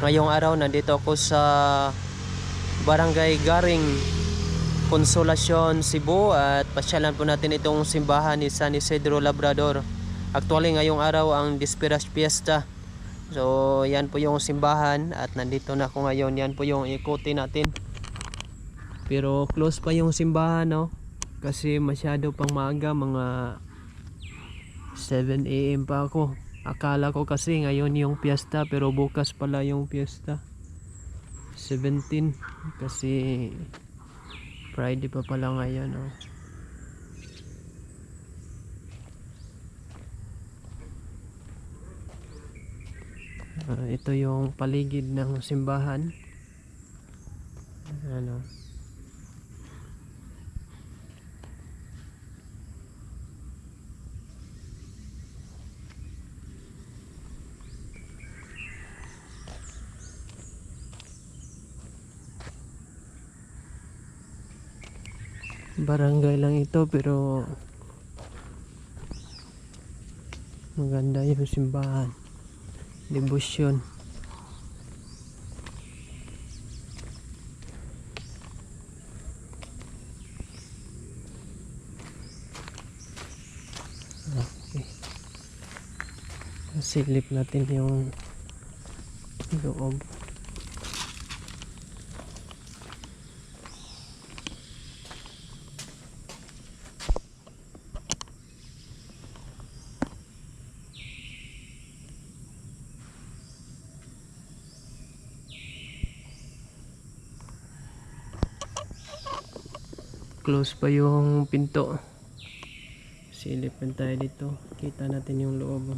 Ngayong araw nandito ako sa Barangay Garing Consolacion, Cebu at pasyalan po natin itong simbahan ni San Isidro Labrador. Actually ngayong araw ang Disperas Fiesta. So yan po yung simbahan at nandito na ako ngayon. Yan po yung ikutin natin. Pero close pa yung simbahan no. Kasi masyado pang maaga mga 7 AM pa ako. Akala ko kasi ngayon yung piyesta pero bukas pala yung piyesta. 17 kasi Friday pa pala ngayon oh. Ah, ito yung paligid ng simbahan. Ano? Barangay lang ito pero maganda yung simbahan. Debosyon. Okay. Silip natin yung loob close pa yung pinto. Silipin tayo dito. Kita natin yung loob